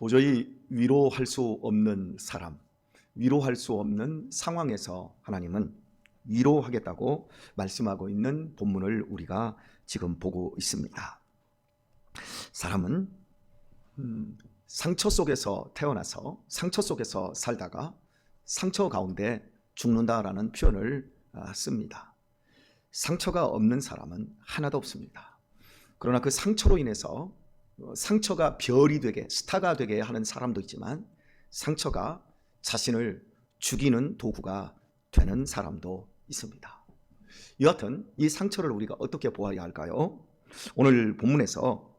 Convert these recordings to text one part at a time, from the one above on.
도저히 위로할 수 없는 사람, 위로할 수 없는 상황에서 하나님은 위로하겠다고 말씀하고 있는 본문을 우리가 지금 보고 있습니다. 사람은 음, 상처 속에서 태어나서 상처 속에서 살다가 상처 가운데 죽는다라는 표현을 아, 씁니다. 상처가 없는 사람은 하나도 없습니다. 그러나 그 상처로 인해서 어, 상처가 별이 되게 스타가 되게 하는 사람도 있지만 상처가 자신을 죽이는 도구가 되는 사람도 있습니다. 여하튼 이 상처를 우리가 어떻게 보아야 할까요? 오늘 본문에서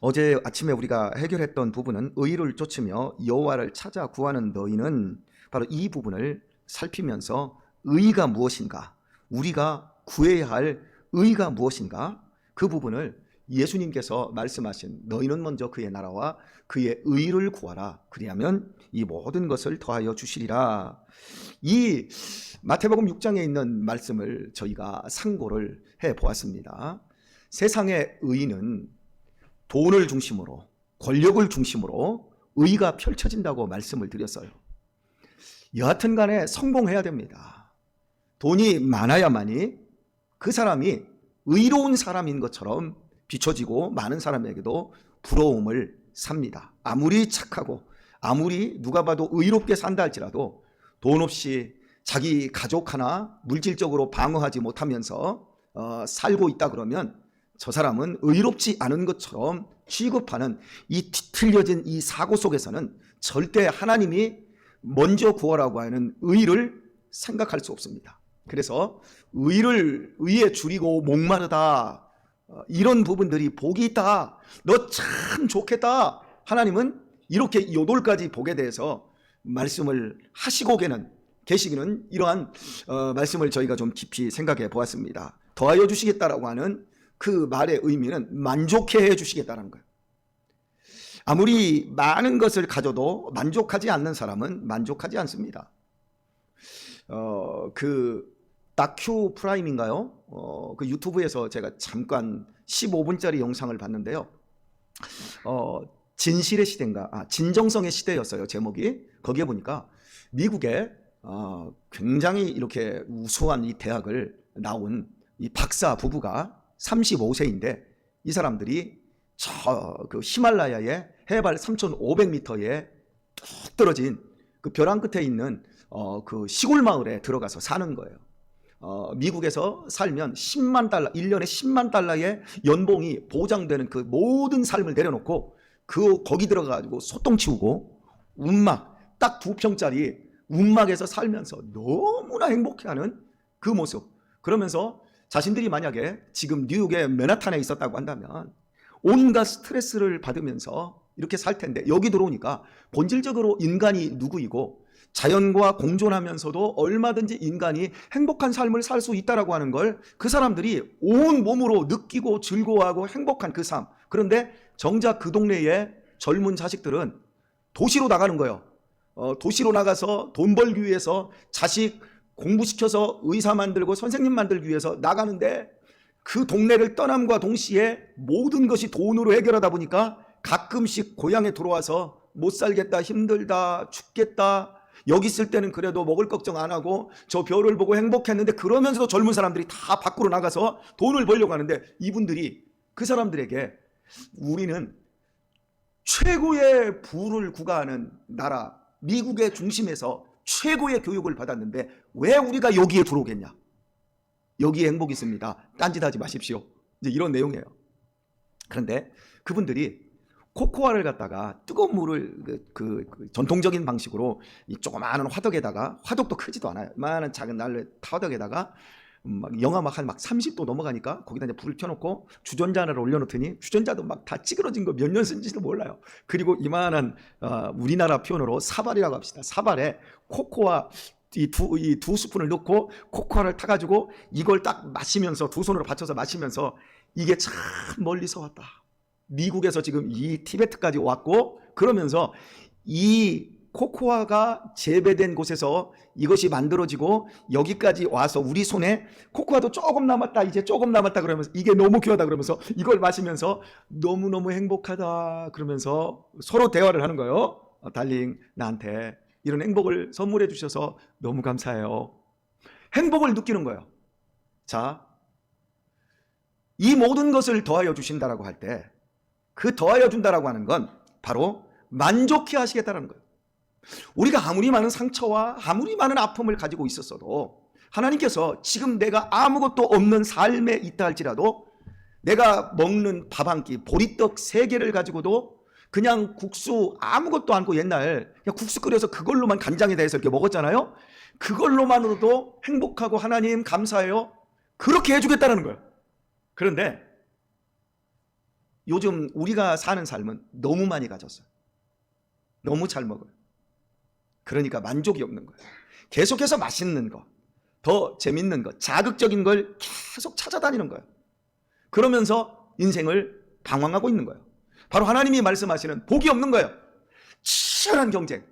어제 아침에 우리가 해결했던 부분은 의를 쫓으며 여호와를 찾아 구하는 너희는 바로 이 부분을 살피면서 의가 무엇인가, 우리가 구해야 할 의가 무엇인가 그 부분을 예수님께서 말씀하신 너희는 먼저 그의 나라와 그의 의를 구하라. 그리하면 이 모든 것을 더하여 주시리라. 이 마태복음 6장에 있는 말씀을 저희가 상고를 해 보았습니다. 세상의 의는 돈을 중심으로 권력을 중심으로 의가 펼쳐진다고 말씀을 드렸어요. 여하튼 간에 성공해야 됩니다. 돈이 많아야만이 그 사람이 의로운 사람인 것처럼 비춰지고 많은 사람에게도 부러움을 삽니다. 아무리 착하고 아무리 누가 봐도 의롭게 산다 할지라도 돈 없이 자기 가족 하나 물질적으로 방어하지 못하면서 어, 살고 있다 그러면 저 사람은 의롭지 않은 것처럼 취급하는 이 뒤틀려진 이 사고 속에서는 절대 하나님이 먼저 구하라고 하는 의를 생각할 수 없습니다. 그래서 의를 의에 줄이고 목마르다 어, 이런 부분들이 복이 있다. 너 참 좋겠다. 하나님은 이렇게 요돌까지 복에 대해서 말씀을 하시고 계는 계시기는 이러한 어, 말씀을 저희가 좀 깊이 생각해 보았습니다. 더하여 주시겠다라고 하는 그 말의 의미는 만족해 해 주시겠다는 거예요. 아무리 많은 것을 가져도 만족하지 않는 사람은 만족하지 않습니다. 어, 그 다큐 프라임인가요? 어, 그 유튜브에서 제가 잠깐 15분짜리 영상을 봤는데요. 어, 진실의 시대인가? 아, 진정성의 시대였어요. 제목이. 거기에 보니까 미국에 어, 굉장히 이렇게 우수한 이 대학을 나온 이 박사 부부가 35세인데 이 사람들이 저 그 히말라야의 해발 3,500m에 뚝 떨어진 그 벼랑 끝에 있는 어, 그 시골 마을에 들어가서 사는 거예요. 어, 미국에서 살면 10만 달러, 1년에 10만 달러의 연봉이 보장되는 그 모든 삶을 내려놓고 그 거기 들어가가지고 소똥 치우고 운막 딱 두 평짜리 운막에서 살면서 너무나 행복해하는 그 모습. 그러면서 자신들이 만약에 지금 뉴욕의 맨하탄에 있었다고 한다면 온갖 스트레스를 받으면서 이렇게 살 텐데 여기 들어오니까 본질적으로 인간이 누구이고 자연과 공존하면서도 얼마든지 인간이 행복한 삶을 살 수 있다라고 하는 걸 그 사람들이 온 몸으로 느끼고 즐거워하고 행복한 그 삶. 그런데 정작 그 동네의 젊은 자식들은 도시로 나가는 거예요. 어, 도시로 나가서 돈 벌기 위해서 자식 공부시켜서 의사 만들고 선생님 만들기 위해서 나가는데 그 동네를 떠남과 동시에 모든 것이 돈으로 해결하다 보니까 가끔씩 고향에 들어와서 못 살겠다, 힘들다, 죽겠다, 여기 있을 때는 그래도 먹을 걱정 안 하고 저 별을 보고 행복했는데 그러면서도 젊은 사람들이 다 밖으로 나가서 돈을 벌려고 하는데 이분들이 그 사람들에게 우리는 최고의 부를 구가하는 나라 미국의 중심에서 최고의 교육을 받았는데 왜 우리가 여기에 들어오겠냐? 여기에 행복이 있습니다. 딴짓 하지 마십시오. 이제 이런 내용이에요. 그런데 그분들이 코코아를 갖다가 뜨거운 물을 그, 그, 그 전통적인 방식으로 이 조그마한 화덕에다가 화덕도 크지도 않아요. 많은 작은 난로 화덕에다가 음, 막 영하 막한막 30도 넘어가니까 거기다 이제 불을 켜놓고 주전자 하나를 올려놓더니 주전자도 막 다 찌그러진 거 몇 년 쓴지도 몰라요. 그리고 이만한 어, 우리나라 표현으로 사발이라고 합시다. 사발에 코코아 이두이두 스푼을 넣고 코코아를 타가지고 이걸 딱 마시면서 두 손으로 받쳐서 마시면서 이게 참 멀리서 왔다. 미국에서 지금 이 티베트까지 왔고 그러면서 이 코코아가 재배된 곳에서 이것이 만들어지고 여기까지 와서 우리 손에 코코아도 조금 남았다 이제 조금 남았다 그러면서 이게 너무 귀하다 그러면서 이걸 마시면서 너무너무 행복하다 그러면서 서로 대화를 하는 거예요. 어, 달링 나한테 이런 행복을 선물해 주셔서 너무 감사해요. 행복을 느끼는 거예요. 자, 이 모든 것을 더하여 주신다라고 할때 그 더하여 준다라고 하는 건 바로 만족해 하시겠다는 거예요. 우리가 아무리 많은 상처와 아무리 많은 아픔을 가지고 있었어도 하나님께서 지금 내가 아무것도 없는 삶에 있다 할지라도 내가 먹는 밥 한 끼, 보리떡 세 개를 가지고도 그냥 국수 아무것도 않고 옛날 그냥 국수 끓여서 그걸로만 간장에 대해서 이렇게 먹었잖아요. 그걸로만으로도 행복하고 하나님 감사해요. 그렇게 해주겠다는 거예요. 그런데 요즘 우리가 사는 삶은 너무 많이 가졌어요. 너무 잘 먹어요. 그러니까 만족이 없는 거예요. 계속해서 맛있는 거, 더 재밌는 거, 자극적인 걸 계속 찾아다니는 거예요. 그러면서 인생을 방황하고 있는 거예요. 바로 하나님이 말씀하시는 복이 없는 거예요. 치열한 경쟁.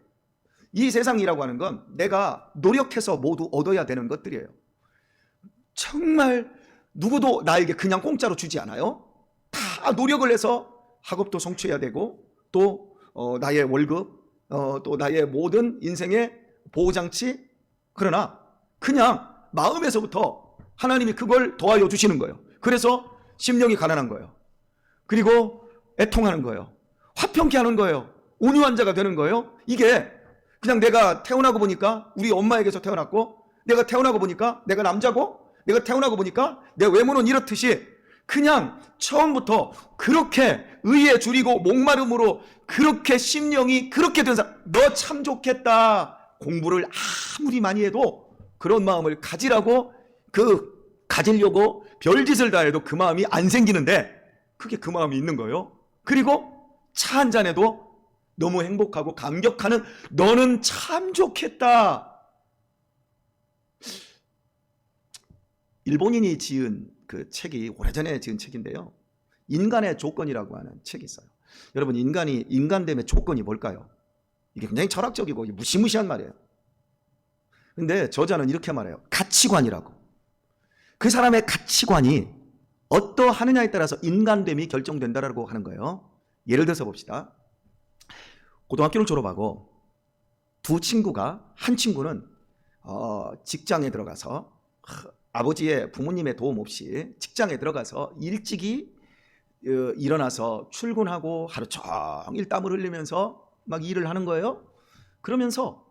이 세상이라고 하는 건 내가 노력해서 모두 얻어야 되는 것들이에요. 정말 누구도 나에게 그냥 공짜로 주지 않아요. 다 노력을 해서 학업도 성취해야 되고 또 어, 나의 월급, 어, 또 나의 모든 인생의 보호장치. 그러나 그냥 마음에서부터 하나님이 그걸 도와여 주시는 거예요. 그래서 심령이 가난한 거예요. 그리고 애통하는 거예요. 화평케 하는 거예요. 온유한 자가 되는 거예요. 이게 그냥 내가 태어나고 보니까 우리 엄마에게서 태어났고 내가 태어나고 보니까 내가 남자고 내가 태어나고 보니까 내 외모는 이렇듯이 그냥 처음부터 그렇게 의에 줄이고 목마름으로 그렇게 심령이 그렇게 된 사람 너 참 좋겠다. 공부를 아무리 많이 해도 그런 마음을 가지라고 그 가지려고 별짓을 다 해도 그 마음이 안 생기는데 그게 그 마음이 있는 거예요. 그리고 차 한 잔에도 너무 행복하고 감격하는 너는 참 좋겠다. 일본인이 지은 그 책이 오래전에 지은 책인데요. 인간의 조건이라고 하는 책이 있어요. 여러분 인간이 인간됨의 조건이 뭘까요? 이게 굉장히 철학적이고 무시무시한 말이에요. 근데 저자는 이렇게 말해요. 가치관이라고. 그 사람의 가치관이 어떠하느냐에 따라서 인간됨이 결정된다라고 하는 거예요. 예를 들어서 봅시다. 고등학교를 졸업하고 두 친구가 한 친구는 어, 직장에 들어가서 아버지의 부모님의 도움 없이 직장에 들어가서 일찍이 어, 일어나서 출근하고 하루 종일 땀을 흘리면서 막 일을 하는 거예요. 그러면서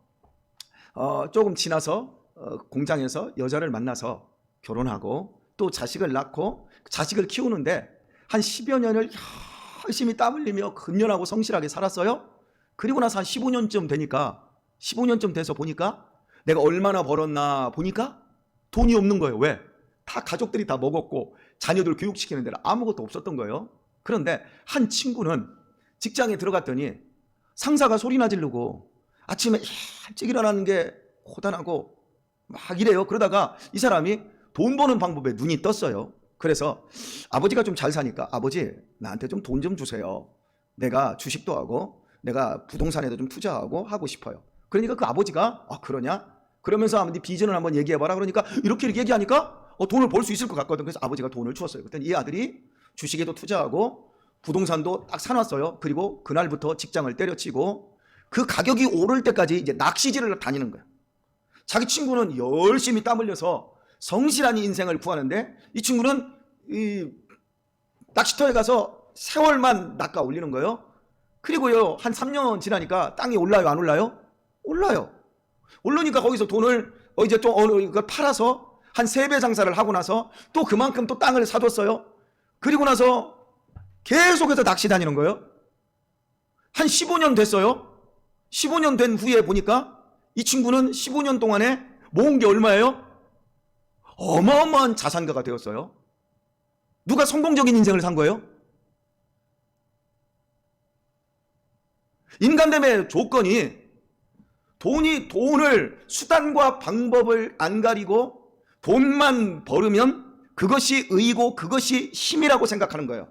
어, 조금 지나서 어, 공장에서 여자를 만나서 결혼하고 또 자식을 낳고 자식을 키우는데 한 10여 년을 열심히 땀 흘리며 근면하고 성실하게 살았어요. 그리고 나서 한 15년쯤 되니까 15년쯤 돼서 보니까 내가 얼마나 벌었나 보니까 돈이 없는 거예요. 왜? 다 가족들이 다 먹었고 자녀들 교육시키는 데는 아무것도 없었던 거예요. 그런데 한 친구는 직장에 들어갔더니 상사가 소리나 지르고 아침에 일찍 일어나는 게 고단하고 막 이래요. 그러다가 이 사람이 돈 버는 방법에 눈이 떴어요. 그래서 아버지가 좀 잘 사니까 아버지 나한테 좀 돈좀 주세요. 내가 주식도 하고 내가 부동산에도 좀 투자하고 하고 싶어요. 그러니까 그 아버지가 아 그러냐? 그러면서 한번 네 비전을 한번 얘기해봐라. 그러니까 이렇게 이렇게 얘기하니까 어, 돈을 벌 수 있을 것 같거든. 그래서 아버지가 돈을 주었어요. 그때 이 아들이 주식에도 투자하고 부동산도 딱 사놨어요. 그리고 그날부터 직장을 때려치고 그 가격이 오를 때까지 이제 낚시질을 다니는 거야. 자기 친구는 열심히 땀 흘려서 성실한 인생을 구하는데 이 친구는 이 낚시터에 가서 세월만 낚아 올리는 거예요. 그리고요, 한 3년 지나니까 땅이 올라요, 안 올라요? 올라요. 오르니까 거기서 돈을 어, 이제 또 어느 걸 팔아서 한 세 배 장사를 하고 나서 또 그만큼 또 땅을 사뒀어요. 그리고 나서 계속해서 낚시 다니는 거예요. 한 15년 됐어요. 15년 된 후에 보니까 이 친구는 15년 동안에 모은 게 얼마예요? 어마어마한 자산가가 되었어요. 누가 성공적인 인생을 산 거예요? 인간됨의 조건이 돈이 돈을 수단과 방법을 안 가리고 돈만 벌으면 그것이 의이고 그것이 힘이라고 생각하는 거예요.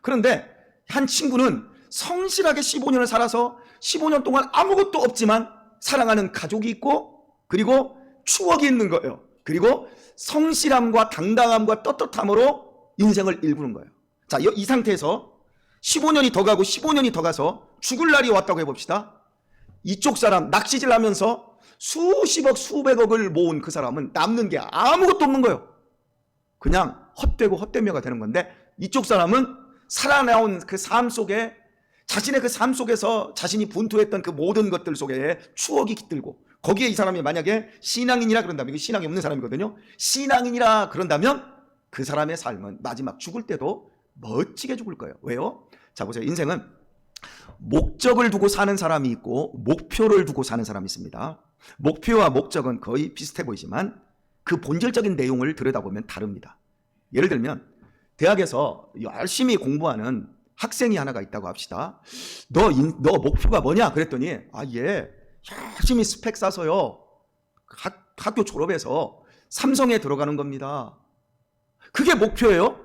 그런데 한 친구는 성실하게 15년을 살아서 15년 동안 아무것도 없지만 사랑하는 가족이 있고 그리고 추억이 있는 거예요. 그리고 성실함과 당당함과 떳떳함으로 인생을 일구는 거예요. 자, 이- 이 상태에서 15년이 더 가고 15년이 더 가서 죽을 날이 왔다고 해봅시다. 이쪽 사람 낚시질 하면서 수십억, 수백억을 모은 그 사람은 남는 게 아무것도 없는 거예요. 그냥 헛되고 헛되며가 되는 건데 이쪽 사람은 살아나온 그 삶 속에 자신의 그 삶 속에서 자신이 분투했던 그 모든 것들 속에 추억이 깃들고 거기에 이 사람이 만약에 신앙인이라 그런다면 이게 신앙이 없는 사람이거든요. 신앙인이라 그런다면 그 사람의 삶은 마지막 죽을 때도 멋지게 죽을 거예요. 왜요? 자 보세요. 인생은 목적을 두고 사는 사람이 있고 목표를 두고 사는 사람이 있습니다. 목표와 목적은 거의 비슷해 보이지만 그 본질적인 내용을 들여다보면 다릅니다. 예를 들면 대학에서 열심히 공부하는 학생이 하나가 있다고 합시다. 너, 인- 너 목표가 뭐냐? 그랬더니 아, 예. 열심히 스펙 싸서요. 학, 학교 졸업해서 삼성에 들어가는 겁니다. 그게 목표예요?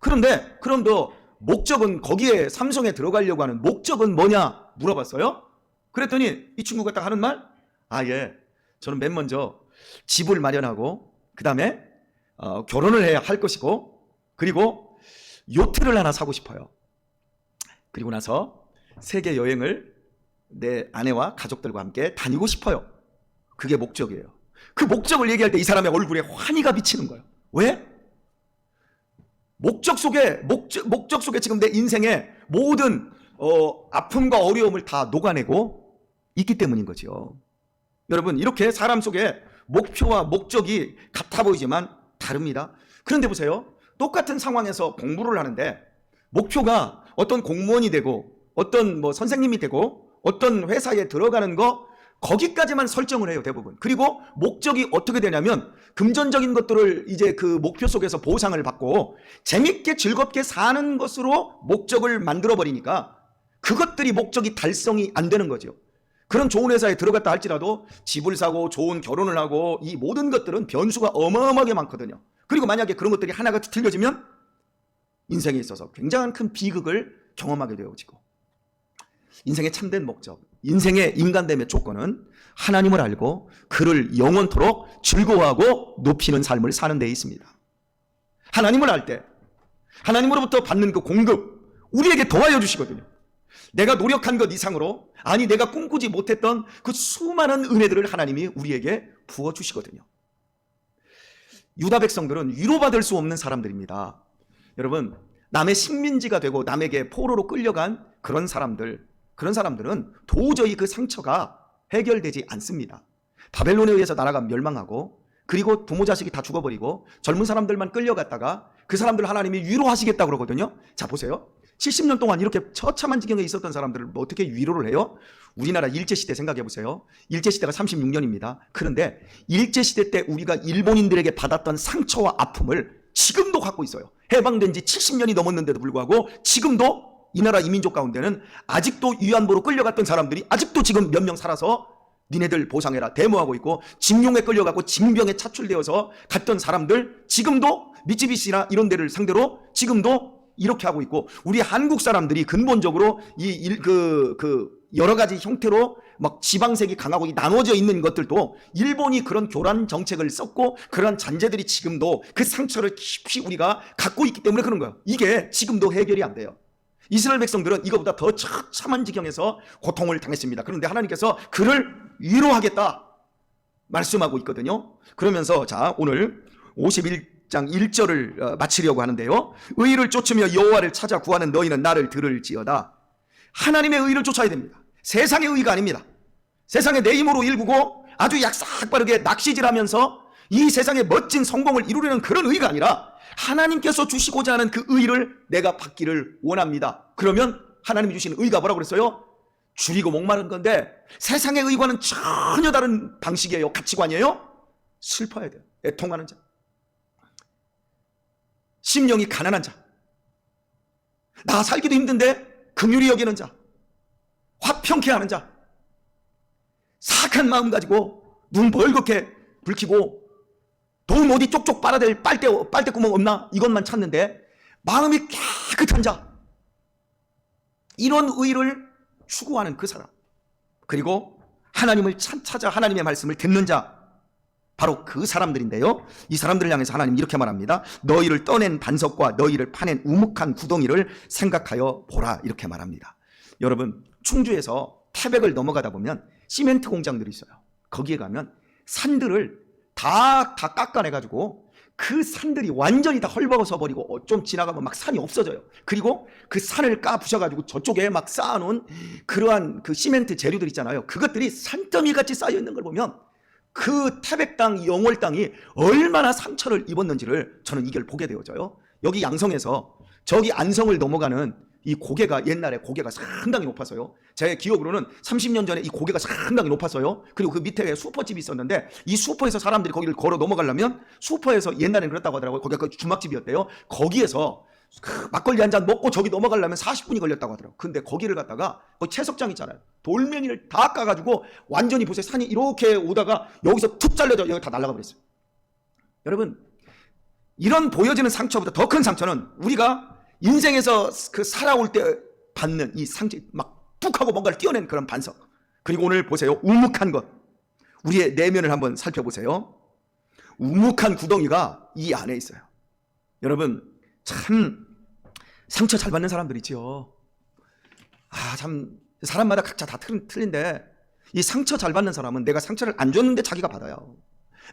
그런데 그럼 너 목적은 거기에 삼성에 들어가려고 하는 목적은 뭐냐 물어봤어요. 그랬더니 이 친구가 딱 하는 말, 아 예, 저는 맨 먼저 집을 마련하고 그 다음에 어, 결혼을 해야 할 것이고 그리고 요트를 하나 사고 싶어요. 그리고 나서 세계 여행을 내 아내와 가족들과 함께 다니고 싶어요. 그게 목적이에요. 그 목적을 얘기할 때 이 사람의 얼굴에 환희가 비치는 거예요. 왜? 목적 속에 목적, 목적 속에 지금 내 인생의 모든 어, 아픔과 어려움을 다 녹아내고 있기 때문인 거죠. 여러분 이렇게 사람 속에 목표와 목적이 같아 보이지만 다릅니다. 그런데 보세요. 똑같은 상황에서 공부를 하는데 목표가 어떤 공무원이 되고 어떤 뭐 선생님이 되고 어떤 회사에 들어가는 거 거기까지만 설정을 해요 대부분. 그리고 목적이 어떻게 되냐면 금전적인 것들을 이제 그 목표 속에서 보상을 받고 재밌게 즐겁게 사는 것으로 목적을 만들어 버리니까 그것들이 목적이 달성이 안 되는 거죠. 그런 좋은 회사에 들어갔다 할지라도 집을 사고 좋은 결혼을 하고 이 모든 것들은 변수가 어마어마하게 많거든요. 그리고 만약에 그런 것들이 하나가 틀려지면 인생에 있어서 굉장한 큰 비극을 경험하게 되어지고 인생의 참된 목적, 인생의 인간됨의 조건은 하나님을 알고 그를 영원토록 즐거워하고 높이는 삶을 사는 데 있습니다. 하나님을 알 때 하나님으로부터 받는 그 공급 우리에게 더하여 주시거든요. 내가 노력한 것 이상으로 아니 내가 꿈꾸지 못했던 그 수많은 은혜들을 하나님이 우리에게 부어 주시거든요. 유다 백성들은 위로받을 수 없는 사람들입니다. 여러분, 남의 식민지가 되고 남에게 포로로 끌려간 그런 사람들, 그런 사람들은 도저히 그 상처가 해결되지 않습니다. 바벨론에 의해서 나라가 멸망하고 그리고 부모 자식이 다 죽어버리고 젊은 사람들만 끌려갔다가 그 사람들 하나님이 위로하시겠다 그러거든요. 자 보세요. 70년 동안 이렇게 처참한 지경에 있었던 사람들을 뭐 어떻게 위로를 해요? 우리나라 일제시대 생각해 보세요. 일제시대가 36년입니다. 그런데 일제시대 때 우리가 일본인들에게 받았던 상처와 아픔을 지금도 갖고 있어요. 해방된 지 70년이 넘었는데도 불구하고 지금도 이 나라 이민족 가운데는 아직도 위안부로 끌려갔던 사람들이 아직도 지금 몇 명 살아서 니네들 보상해라 데모하고 있고 징용에 끌려가고 징병에 차출되어서 갔던 사람들 지금도 미쯔비시나 이런 데를 상대로 지금도 이렇게 하고 있고 우리 한국 사람들이 근본적으로 이그그 여러 가지 형태로 막 지방색이 강하고 이 나눠져 있는 것들도 일본이 그런 교란 정책을 썼고 그런 잔재들이 지금도 그 상처를 깊이 우리가 갖고 있기 때문에 그런 거예요. 이게 지금도 해결이 안 돼요. 이스라엘 백성들은 이거보다 더 처참한 지경에서 고통을 당했습니다. 그런데 하나님께서 그를 위로하겠다 말씀하고 있거든요. 그러면서 자 오늘 51장 1절을 어, 마치려고 하는데요. 의를 쫓으며 여호와를 찾아 구하는 너희는 나를 들을지어다. 하나님의 의를 쫓아야 됩니다. 세상의 의가 아닙니다. 세상의 내 힘으로 일구고 아주 약삭 빠르게 낚시질하면서 이 세상의 멋진 성공을 이루려는 그런 의가 아니라 하나님께서 주시고자 하는 그 의를 내가 받기를 원합니다. 그러면 하나님이 주시는 의가 뭐라고 그랬어요? 줄이고 목마른 건데 세상의 의과는 전혀 다른 방식이에요. 가치관이에요. 슬퍼야 돼요. 애통하는 자. 심령이 가난한 자. 나 살기도 힘든데 긍휼히 여기는 자. 화평케 하는 자. 사악한 마음 가지고 눈 벌겋게 붉히고 돈 어디 쪽쪽 빨아댈 빨대 빨대 구멍 없나 이것만 찾는데 마음이 깨끗한 자 이런 의를 추구하는 그 사람. 그리고 하나님을 참 찾아 하나님의 말씀을 듣는 자. 바로 그 사람들인데요. 이 사람들을 향해서 하나님 이렇게 말합니다. 너희를 떠낸 반석과 너희를 파낸 우묵한 구덩이를 생각하여 보라. 이렇게 말합니다. 여러분, 충주에서 태백을 넘어가다 보면 시멘트 공장들이 있어요. 거기에 가면 산들을 다, 다 깎아내가지고 그 산들이 완전히 다 헐벗어 버리고 어, 좀 지나가면 막 산이 없어져요. 그리고 그 산을 까 부셔가지고 저쪽에 막 쌓아놓은 그러한 그 시멘트 재료들 있잖아요. 그것들이 산더미 같이 쌓여 있는 걸 보면 그 태백 땅, 영월 땅이 얼마나 상처를 입었는지를 저는 이걸 보게 되어져요. 여기 양성에서 저기 안성을 넘어가는 이 고개가 옛날에 고개가 상당히 높았어요. 제 기억으로는 30년 전에 이 고개가 상당히 높았어요. 그리고 그 밑에 슈퍼집이 있었는데 이 슈퍼에서 사람들이 거기를 걸어 넘어가려면 슈퍼에서 옛날에는 그렇다고 하더라고요. 거기가 그 주막집이었대요. 거기에서 그 막걸리 한 잔 먹고 저기 넘어가려면 40분이 걸렸다고 하더라고요. 근데 거기를 갔다가 거기 채석장 있잖아요. 돌멩이를 다 까가지고 완전히 보세요. 산이 이렇게 오다가 여기서 툭 잘려져 여기 다 날아가 버렸어요. 여러분 이런 보여지는 상처보다 더 큰 상처는 우리가 인생에서 그 살아올 때 받는 이 상처 막툭 하고 뭔가를 띄어낸 그런 반석. 그리고 오늘 보세요. 우묵한 것. 우리의 내면을 한번 살펴보세요. 우묵한 구덩이가 이 안에 있어요. 여러분 참 상처 잘 받는 사람들 있지요. 아 참 사람마다 각자 다 틀, 틀린데 이 상처 잘 받는 사람은 내가 상처를 안 줬는데 자기가 받아요.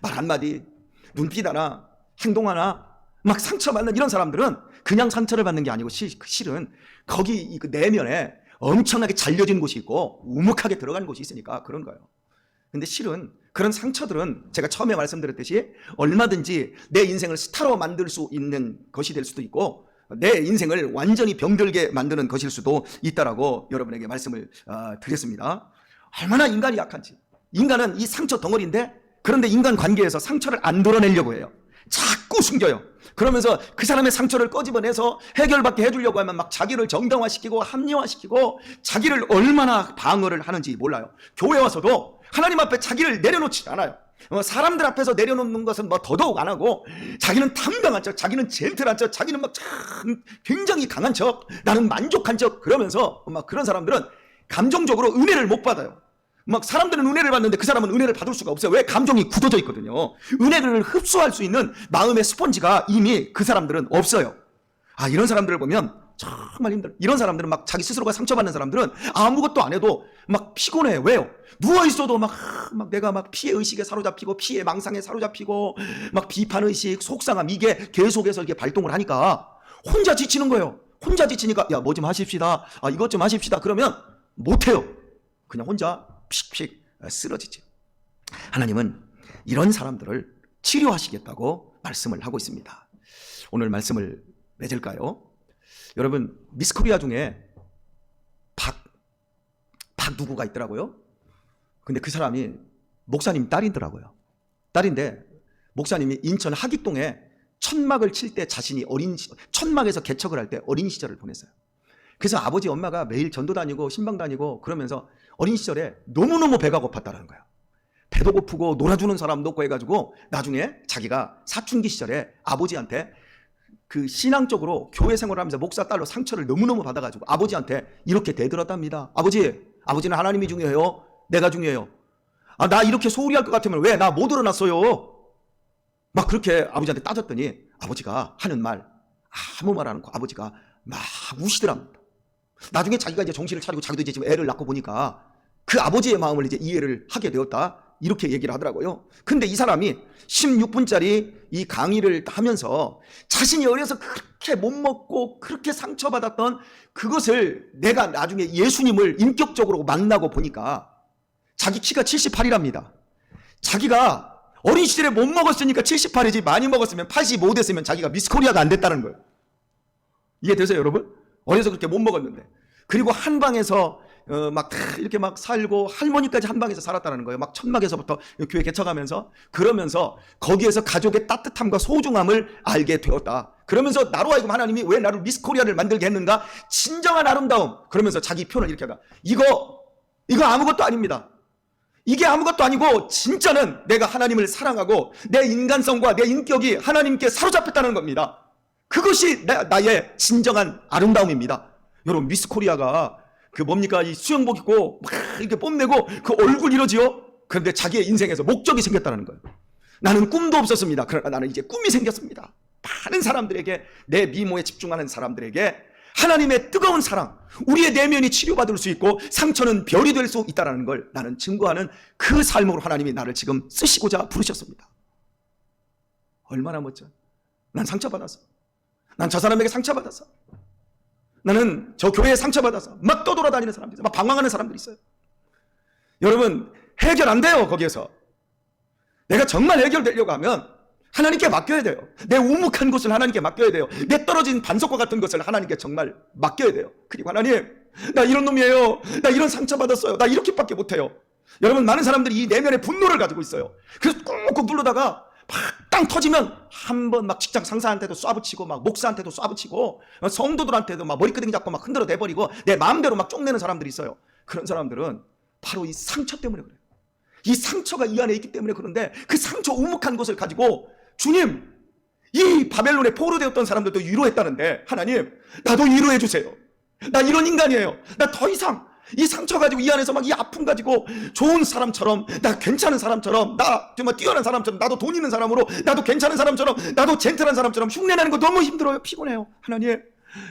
말 한마디, 눈빛 하나, 행동 하나, 막 상처받는 이런 사람들은 그냥 상처를 받는 게 아니고 시- 실은 거기 이그 내면에 엄청나게 잘려진 곳이 있고 우묵하게 들어가는 곳이 있으니까 그런 거예요. 근데 실은 그런 상처들은 제가 처음에 말씀드렸듯이 얼마든지 내 인생을 스타로 만들 수 있는 것이 될 수도 있고 내 인생을 완전히 병들게 만드는 것일 수도 있다라고 여러분에게 말씀을 어, 드렸습니다. 얼마나 인간이 약한지. 인간은 이 상처 덩어리인데 그런데 인간 관계에서 상처를 안 드러내려고 해요. 자꾸 숨겨요. 그러면서 그 사람의 상처를 꺼집어내서 해결받게 해주려고 하면 막 자기를 정당화시키고 합리화시키고 자기를 얼마나 방어를 하는지 몰라요. 교회 와서도 하나님 앞에 자기를 내려놓지 않아요. 어, 사람들 앞에서 내려놓는 것은 뭐 더더욱 안 하고 자기는 탐당한 척, 자기는 젠틀한 척, 자기는 막참 굉장히 강한 척, 나는 만족한 척 그러면서 막 그런 사람들은 감정적으로 은혜를 못 받아요. 막 사람들은 은혜를 받는데 그 사람은 은혜를 받을 수가 없어요. 왜? 감정이 굳어져 있거든요. 은혜를 흡수할 수 있는 마음의 스펀지가 이미 그 사람들은 없어요. 아, 이런 사람들을 보면 정말 힘들어. 이런 사람들은 막 자기 스스로가 상처받는 사람들은 아무것도 안 해도 막 피곤해. 왜요? 누워있어도 막, 막 내가 막 피해 의식에 사로잡히고 피해 망상에 사로잡히고 막 비판 의식, 속상함 이게 계속해서 이게 발동을 하니까 혼자 지치는 거예요. 혼자 지치니까 야, 뭐 좀 하십시다. 아, 이것 좀 하십시다. 그러면 못해요. 그냥 혼자 픽픽 쓰러지지. 하나님은 이런 사람들을 치료하시겠다고 말씀을 하고 있습니다. 오늘 말씀을 맺을까요? 여러분 미스 코리아 중에 박, 박 누구가 있더라고요. 근데 그 사람이 목사님 딸이더라고요. 딸인데 목사님이 인천 하기동에 천막을 칠 때 자신이 어린 시, 천막에서 개척을 할 때 어린 시절을 보냈어요. 그래서 아버지 엄마가 매일 전도 다니고 신방 다니고 그러면서 어린 시절에 너무너무 배가 고팠다는 거예요. 배도 고프고 놀아주는 사람도 없고 해가지고 나중에 자기가 사춘기 시절에 아버지한테 그 신앙적으로 교회 생활을 하면서 목사 딸로 상처를 너무너무 받아가지고 아버지한테 이렇게 대들었답니다. 아버지, 아버지는 하나님이 중요해요. 내가 중요해요. 아, 나 이렇게 소홀히 할 것 같으면 왜 나 못 일어났어요? 막 그렇게 아버지한테 따졌더니 아버지가 하는 말 아무 말 안 하고 아버지가 막 우시더랍니다. 나중에 자기가 이제 정신을 차리고 자기도 이제 지금 애를 낳고 보니까 그 아버지의 마음을 이제 이해를 하게 되었다. 이렇게 얘기를 하더라고요. 근데 이 사람이 16분짜리 이 강의를 하면서 자신이 어려서 그렇게 못 먹고 그렇게 상처받았던 그것을 내가 나중에 예수님을 인격적으로 만나고 보니까 자기 키가 78이랍니다. 자기가 어린 시절에 못 먹었으니까 78이지 많이 먹었으면 85 됐으면 자기가 미스코리아가 안 됐다는 거예요. 이해되세요, 여러분? 어려서 그렇게 못 먹었는데. 그리고 한 방에서 어, 막 이렇게 막 살고 할머니까지 한 방에서 살았다는 거예요. 막 천막에서부터 교회 개척하면서 그러면서 거기에서 가족의 따뜻함과 소중함을 알게 되었다. 그러면서 나로 하여금 하나님이 왜 나를 미스코리아를 만들게 했는가? 진정한 아름다움. 그러면서 자기 표현을 이렇게 하다. 이거 이거 아무것도 아닙니다. 이게 아무것도 아니고 진짜는 내가 하나님을 사랑하고 내 인간성과 내 인격이 하나님께 사로잡혔다는 겁니다. 그것이 나, 나의 진정한 아름다움입니다. 여러분 미스 코리아가 그 뭡니까 이 수영복 입고 막 이렇게 뽐내고 그 얼굴 이러지요. 그런데 자기의 인생에서 목적이 생겼다는 거예요. 나는 꿈도 없었습니다. 그러나 나는 이제 꿈이 생겼습니다. 많은 사람들에게 내 미모에 집중하는 사람들에게 하나님의 뜨거운 사랑, 우리의 내면이 치료받을 수 있고 상처는 별이 될 수 있다는 걸 나는 증거하는 그 삶으로 하나님이 나를 지금 쓰시고자 부르셨습니다. 얼마나 멋져. 난 상처받았어. 난 저 사람에게 상처받았어. 나는 저 교회에 상처받아서 막 떠돌아다니는 사람들이. 막 방황하는 사람들이 있어요. 여러분, 해결 안 돼요, 거기에서. 내가 정말 해결되려고 하면 하나님께 맡겨야 돼요. 내 우묵한 것을 하나님께 맡겨야 돼요. 내 떨어진 반석과 같은 것을 하나님께 정말 맡겨야 돼요. 그리고 하나님, 나 이런 놈이에요. 나 이런 상처받았어요. 나 이렇게밖에 못해요. 여러분, 많은 사람들이 이 내면의 분노를 가지고 있어요. 그래서 꾹꾹 누르다가 막땅 터지면 한 번 막 직장 상사한테도 쏴붙이고 막 목사한테도 쏴붙이고 어, 성도들한테도 막 머리끄댕이 잡고 막 흔들어 내버리고 내 마음대로 막 쪽내는 사람들이 있어요. 그런 사람들은 바로 이 상처 때문에 그래요. 이 상처가 이 안에 있기 때문에 그런데 그 상처 우묵한 것을 가지고 주님 이 바벨론에 포로되었던 사람들도 위로했다는데 하나님 나도 위로해 주세요. 나 이런 인간이에요. 나 더 이상 이 상처 가지고 이 안에서 막 이 아픔 가지고 좋은 사람처럼 나 괜찮은 사람처럼 나 정말 뛰어난 사람처럼 나도 돈 있는 사람으로 나도 괜찮은 사람처럼 나도 젠틀한 사람처럼 흉내내는 거 너무 힘들어요. 피곤해요. 하나님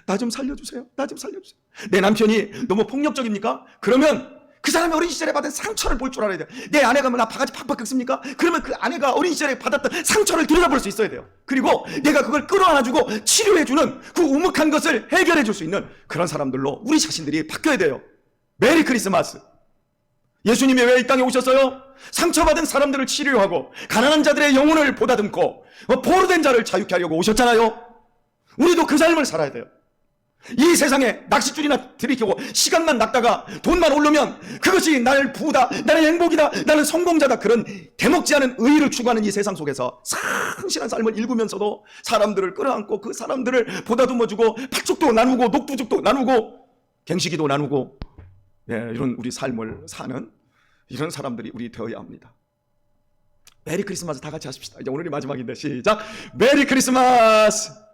나 좀 살려주세요. 나 좀 살려주세요. 내 남편이 너무 폭력적입니까? 그러면 그 사람이 어린 시절에 받은 상처를 볼 줄 알아야 돼요. 내 아내가 뭐나 바가지 팍팍 긁습니까? 그러면 그 아내가 어린 시절에 받았던 상처를 들여다볼 수 있어야 돼요. 그리고 내가 그걸 끌어안아주고 치료해주는 그 우묵한 것을 해결해 줄 수 있는 그런 사람들로 우리 자신들이 바뀌어야 돼요. 메리 크리스마스. 예수님이 왜 이 땅에 오셨어요? 상처받은 사람들을 치료하고 가난한 자들의 영혼을 보다듬고 어, 포로된 자를 자유케 하려고 오셨잖아요. 우리도 그 삶을 살아야 돼요. 이 세상에 낚싯줄이나 들이키고 시간만 낚다가 돈만 오르면 그것이 나를 부다, 나는 행복이다, 나는 성공자다 그런 대먹지 않은 의의를 추구하는 이 세상 속에서 상실한 삶을 일구면서도 사람들을 끌어안고 그 사람들을 보다듬어주고 팥죽도 나누고 녹두죽도 나누고 갱식이도 나누고 예, 이런 우리 삶을 사는 이런 사람들이 우리 되어야 합니다. 메리 크리스마스 다 같이 하십시다. 이제 오늘이 마지막인데 시작. 메리 크리스마스.